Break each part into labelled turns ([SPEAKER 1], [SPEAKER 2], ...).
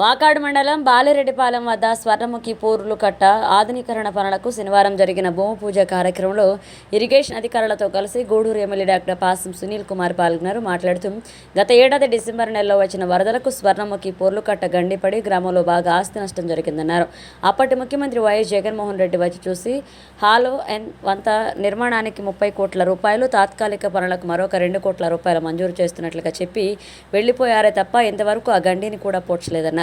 [SPEAKER 1] వాకాడు మండలం బాలిరెడ్డిపాలెం వద్ద స్వర్ణముఖి పూర్లు కట్ట ఆధునీకరణ పనులకు శనివారం జరిగిన భూమి పూజ కార్యక్రమంలో ఇరిగేషన్ అధికారులతో కలిసి గూడూరు ఎమ్మెల్యే డాక్టర్ పాసం సునీల్ కుమార్ పాల్గొన్నారు. మాట్లాడుతూ గత ఏడాది డిసెంబర్ నెలలో వచ్చిన వరదలకు స్వర్ణముఖి పూర్లు కట్ట గండిపడి గ్రామంలో బాగా ఆస్తి నష్టం జరిగిందన్నారు. అప్పటి ముఖ్యమంత్రి వైఎస్ జగన్మోహన్ రెడ్డి వచ్చి చూసి హాలో ఎన్ వంత నిర్మాణానికి ముప్పై కోట్ల రూపాయలు తాత్కాలిక పనులకు మరొక రెండు కోట్ల రూపాయలు మంజూరు చేస్తున్నట్లుగా చెప్పి వెళ్ళిపోయారే తప్ప ఇంతవరకు ఆ గండిని కూడా పోడ్చలేదన్నారు.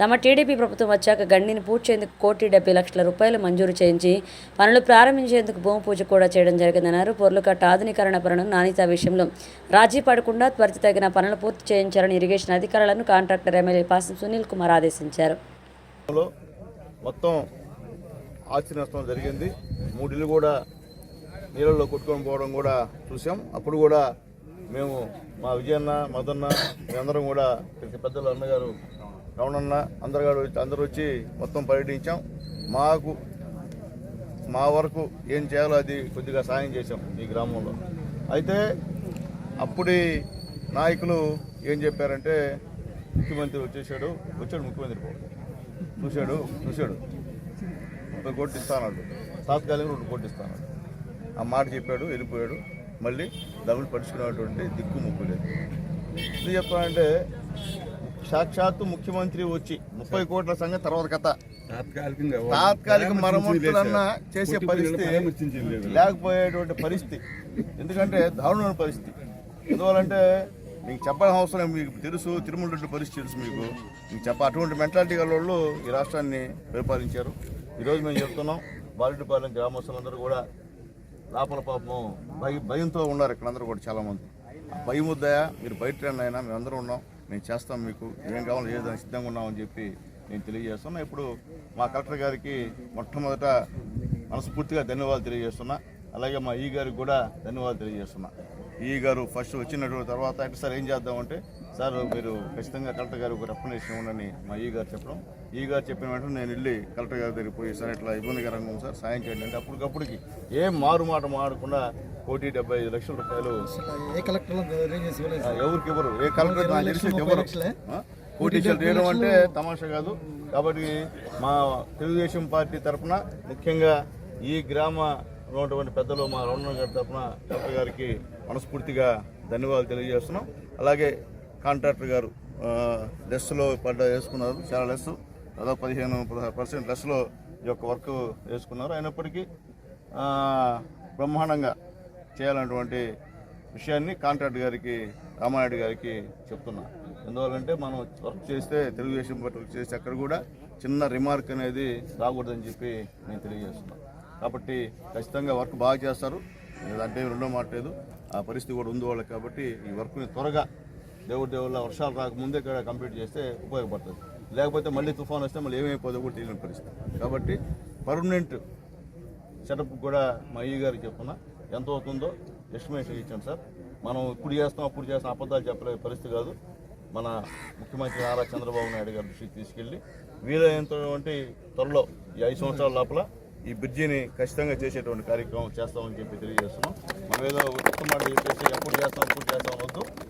[SPEAKER 1] తమ టీడీపీ ప్రభుత్వం వచ్చాక గండిని పూడ్చేందుకు కోటి డెబ్బై లక్షల రూపాయలు మంజూరు చేయించి పనులు ప్రారంభించేందుకు భూమి పూజ కూడా చేయడం జరిగిందన్నారు. పొర్లుకట్ట ఆధునీకరణ పనులు నాణ్యత విషయంలో రాజీ పడకుండా త్వరిత తగిన పనులు పూర్తి చేయించాలని ఇరిగేషన్ అధికారులను కాంట్రాక్టర్ ఎమ్మెల్యే పాసం సునీల్ కుమార్ ఆదేశించారు.
[SPEAKER 2] మొత్తం ఆస్తి నష్టం జరిగింది. మూడు ఇల్లు కూడా నీళ్ళల్లో కొట్టుకొని పోవడం కూడా చూసాం. అప్పుడు కూడా మేము మా విజయన్న మదన్న మేమందరం కూడా ఇక్కడికి పెద్దలు అన్నగారు రమణన్న అందరు గారు వచ్చి- అందరూ వచ్చి మొత్తం పర్యటించాం. మాకు మా వరకు ఏం చేయాలో అది కొద్దిగా సాయం చేశాం ఈ గ్రామంలో. అయితే అప్పుడి నాయకులు ఏం చెప్పారంటే ముఖ్యమంత్రి వచ్చేసాడు వచ్చాడు ముఖ్యమంత్రి చూశాడు చూశాడు. ముప్పై కోట్లు ఇస్తానన్నాడు. తాత్కాలికంగా రెండు కోట్లు ఇస్తానన్నాడు. ఆ మాట చెప్పాడు వెళ్ళిపోయాడు. మళ్ళీ డబ్బులు పడుచుకునేటువంటి దిక్కు ముక్కు లేదు ఎందుకు చెప్తానంటే సాక్షాత్తు ముఖ్యమంత్రి వచ్చి ముప్పై కోట్ల సంగతి తర్వాత కథ. తాత్కాలిక మరమ్మతులన్నా చేసే పరిస్థితి లేకపోయేటువంటి పరిస్థితి. ఎందుకంటే దారుణమైన పరిస్థితి. ఎందువల్లంటే మీకు చెప్పాల్సిన అవసరం మీకు తెలుసు తిరుమల పరిస్థితి తెలుసు మీకు. మీకు చెప్ప అటువంటి మెంటాలిటీ గల వాళ్ళు ఈ రాష్ట్రాన్ని పరిపాలించారు. ఈరోజు మేము చెప్తున్నాం బాలుడిపాలెం గ్రామస్తులందరూ కూడా లోపల పాపం భయ భయంతో ఉన్నారు ఇక్కడ అందరూ కూడా చాలామంది. ఆ భయం వద్దయా మీరు బయట రండి అయినా మేము అందరూ ఉన్నాం. మేము చేస్తాం మీకు. ఏం కావాలో ఏదైనా సిద్ధంగా ఉన్నామని చెప్పి నేను తెలియజేస్తున్నా. ఇప్పుడు మా కలెక్టర్ గారికి మొట్టమొదట మనస్ఫూర్తిగా ధన్యవాదాలు తెలియజేస్తున్నా. అలాగే మా ఈ గారికి కూడా ధన్యవాదాలు తెలియజేస్తున్నా. ఈ గారు ఫస్ట్ వచ్చినటువంటి తర్వాత అంటే సార్ ఏం చేద్దామంటే సార్ మీరు ఖచ్చితంగా కలెక్టర్ గారు ఒక రెప్యుటేషన్ ఇవ్వండి మా ఈ గారు చెప్పడం. ఈ గారు చెప్పిన వెంటనే నేను వెళ్ళి కలెక్టర్ గారి దగ్గరికి పోయి సార్ ఇట్లా ఇబ్బందికరంగా ఉంది సార్ సాయం చేయండి. అంటే అప్పటికప్పటికి ఏం మారు మాట మాడకుండా కోటి డెబ్బై ఐదు లక్షల రూపాయలు ఎవరికి ఎవరు ఏ కలెక్టర్? కోటి లక్షలు. చేయడం అంటే తమాషా కాదు. కాబట్టి మా తెలుగుదేశం పార్టీ తరఫున ముఖ్యంగా ఈ గ్రామ ఉన్నటువంటి పెద్దలు మా రమణ గారి తరఫున కలెక్టర్ గారికి మనస్ఫూర్తిగా ధన్యవాదాలు తెలియజేస్తున్నాం. అలాగే కాంట్రాక్టర్ గారు లెస్లో పడ్డ వేసుకున్నారు. చాలా లెస్ దాదాపు పదిహేను పదహారు పర్సెంట్ లెస్లో ఈ యొక్క వర్క్ వేసుకున్నారు. అయినప్పటికీ బ్రహ్మాండంగా చేయాలన్నటువంటి విషయాన్ని కాంట్రాక్ట్ గారికి రామారెడ్డి గారికి చెప్తున్నా. ఎందువల్లంటే మనం వర్క్ చేస్తే తెలుగుదేశం పార్టీ వర్క్ చేస్తే అక్కడ కూడా చిన్న రిమార్క్ అనేది రాకూడదని చెప్పి నేను తెలియజేస్తున్నాను కాబట్టి ఖచ్చితంగా వర్క్ బాగా చేస్తారు. లేదంటే రెండో మాట లేదు. ఆ పరిస్థితి కూడా ఉంది వాళ్ళకి కాబట్టి ఈ వర్క్ని త్వరగా దేవుడి దేవుళ్ళ వర్షాలు రాకముందే ఇక్కడ కంప్లీట్ చేస్తే ఉపయోగపడుతుంది. లేకపోతే మళ్ళీ తుఫాన్ వస్తే మళ్ళీ ఏమైపోతుందో కూడా తెలియని పరిస్థితి. కాబట్టి పర్మనెంట్ సెటప్ కూడా మా అయ్య గారు చెప్పున్నా ఎంత అవుతుందో ఎస్టిమేషన్ ఇచ్చాను సార్. మనం ఇప్పుడు చేస్తాం అప్పుడు చేస్తాం అబద్ధాలు చెప్పలే పరిస్థితి కాదు. మన ముఖ్యమంత్రి నారా చంద్రబాబు నాయుడు గారి దృష్టికి తీసుకెళ్ళి వీలైనటువంటి త్వరలో ఈ ఐదు సంవత్సరాల లోపల ఈ బ్రిడ్జిని ఖచ్చితంగా చేసేటువంటి కార్యక్రమం చేస్తామని చెప్పి తెలియజేస్తున్నాం. మనం ఏదో ఉత్తమ మాట చెప్పేసి ఎప్పుడు చేస్తాం అప్పుడు చేస్తాం వద్దు